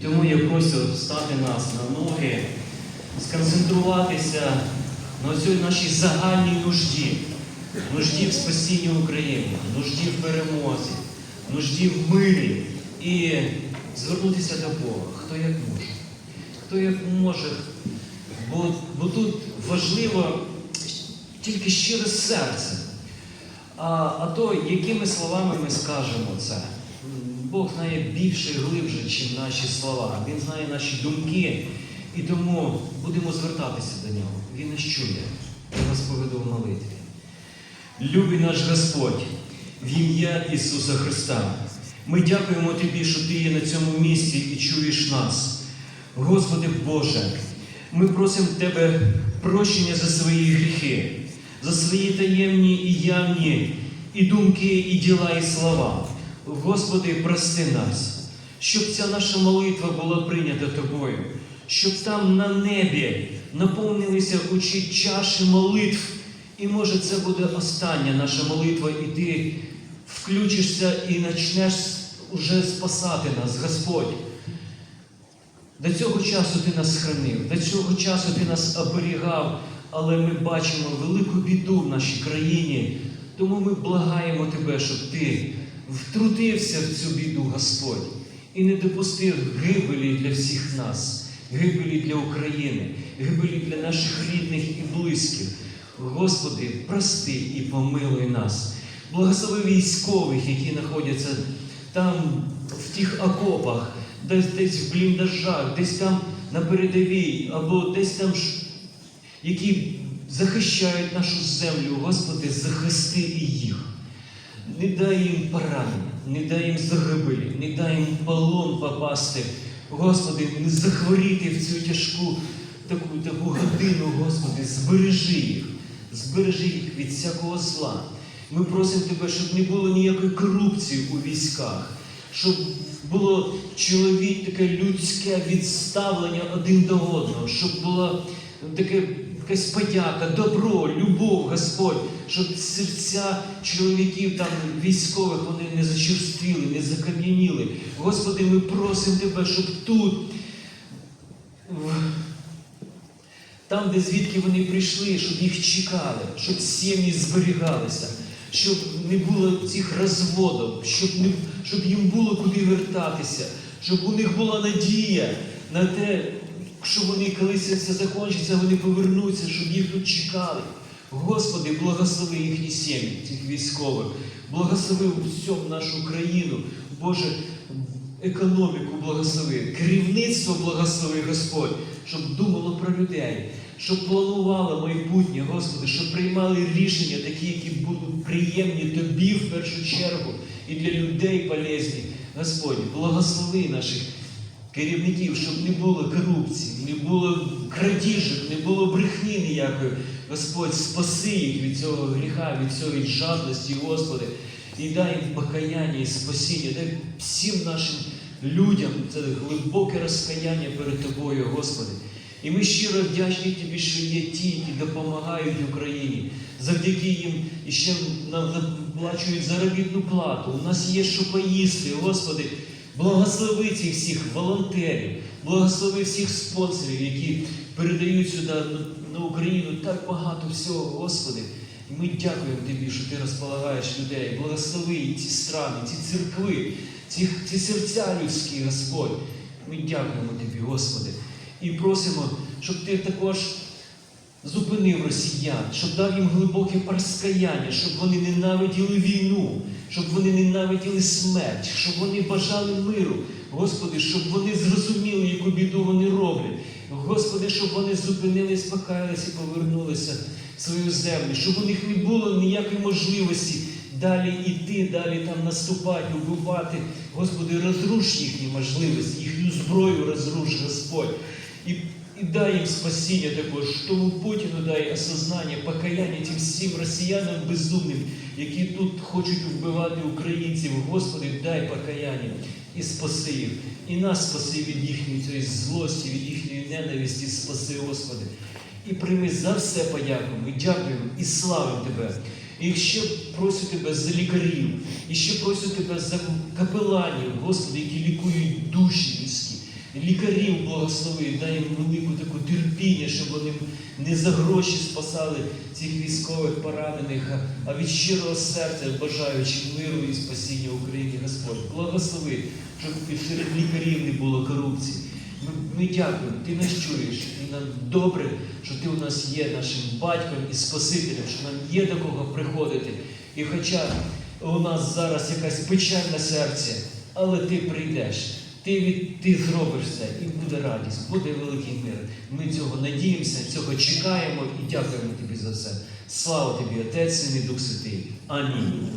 І тому я прошу встати нас на ноги, сконцентруватися на цій нашій загальній нужді, нужді в спасінні України, нужді в перемозі, нужді в мирі і звернутися до Бога, хто як може. Хто як може. Бо, бо тут важливо тільки щире серце. А, а то, якими словами ми скажемо це? Бог знає більше і глибше, ніж наші слова. Він знає наші думки. І тому будемо звертатися до нього. Він нас чує. Я вас поведу в молитві. Любий наш Господь, в ім'я Ісуса Христа. Ми дякуємо Тобі, що Ти є на цьому місці і чуєш нас. Господи Боже, ми просимо Тебе прощення за свої гріхи, за свої таємні і явні і думки, і діла, і слова. Господи, прости нас, щоб ця наша молитва була прийнята Тобою, щоб там на небі наповнилися очі чаші молитв. І може це буде остання наша молитва, і ти включишся і почнеш уже спасати нас, Господь. До цього часу ти нас хранив, до цього часу ти нас оберігав, але ми бачимо велику біду в нашій країні. Тому ми благаємо тебе, щоб ти втрутився в цю біду, Господь, і не допустив гибелі для всіх нас, гибелі для України, гибелі для наших рідних і близьких. Господи, прости і помилуй нас. Благослови військових, які знаходяться там, в тих окопах, десь десь в бліндажах, десь там на передовій, або десь там, які захищають нашу землю. Господи, захисти і їх. Не дай їм поранення, не дай їм загибелі, не дай їм полон попасти. Господи, не захворіти в цю тяжку таку, таку годину, Господи, збережи їх, збережи їх від всякого зла. Ми просимо Тебе, щоб не було ніякої корупції у військах, щоб було чоловік таке людське відставлення один до одного, щоб була таке якась подяка, добро, любов, Господь, щоб серця чоловіків там військових вони не зачерствіли, не закам'яніли. Господи, ми просимо Тебе, щоб тут, там, де звідки вони прийшли, щоб їх чекали, щоб сім'ї зберігалися, щоб не було цих розводів, щоб, не, щоб їм було куди вертатися, щоб у них була надія на те, що вони колись це закінчиться, вони повернуться, щоб їх тут чекали. Господи, благослови їхні сім'ї, цих військових, благослови всьому нашу країну, Боже, економіку благослови, керівництво благослови, Господь, щоб думало про людей, щоб планувало майбутнє, Господи, щоб приймали рішення, такі, які будуть приємні Тобі в першу чергу і для людей полезні. Господь, благослови наших керівників, щоб не було корупції, не було крадіжок, не було брехні ніякої. Господь, спаси їх від цього гріха, від цієї жадності, Господи, і дай їм покаяння і спасіння, дай всім нашим людям це глибоке розкаяння перед Тобою, Господи. І ми щиро вдячні Тобі, що є ті, які допомагають Україні. Завдяки їм і ще нам заплачують заробітну плату. У нас є що поїсти, Господи. Благослови цих всіх волонтерів, благослови всіх спонсорів, які передають сюди на- Україну так багато всього, Господи. Ми дякуємо Тобі, що Ти розполагаєш людей. Благослови ці страни, ці церкви, ці, ці серця людські, Господь. Ми дякуємо Тобі, Господи. І просимо, щоб Ти також зупинив росіян, щоб дав їм глибоке розкаяння, щоб вони ненавиділи війну, щоб вони ненавиділи смерть, щоб вони бажали миру. Господи, щоб вони зрозуміли, яку біду вони роблять. Господи, щоб вони зупинились, покаялись і повернулися в свою землю, щоб у них не було ніякої можливості далі йти, далі там наступати, убивати. Господи, розруш їхні можливості, їхню зброю розруш, Господь. І і дай їм спасіння також, тому Путіну дай осознання, покаяння тим всім росіянам безумним, які тут хочуть вбивати українців. Господи, дай покаяння і спаси їх. І нас спаси від їхньої цієї злості, від їхньої ненависті, спаси, Господи. І прийми за все подяку. Ми дякуємо і славимо Тебе. І ще просю Тебе за лікарів, і ще просю Тебе за капеланів, Господи, які лікують душі Лікарів благослови, дай їм велику таку терпіння, щоб вони не за гроші спасали цих військових поранених, а- від щирого серця бажаючи миру і спасіння Україні, Господь. Благослови, щоб серед лікарів не було корупції. Ми, ми дякуємо, ти нас чуєш, і нам добре, що ти у нас є нашим батьком і Спасителем, що нам є до кого приходити. І хоча у нас зараз якась печаль на серці, але ти прийдеш, ти, від, ти зробиш це, і буде радість, буде великий мир. Ми цього надіємося, цього чекаємо і дякуємо тобі за це. Слава тобі, Отець, Син і Дух Святий. Амінь.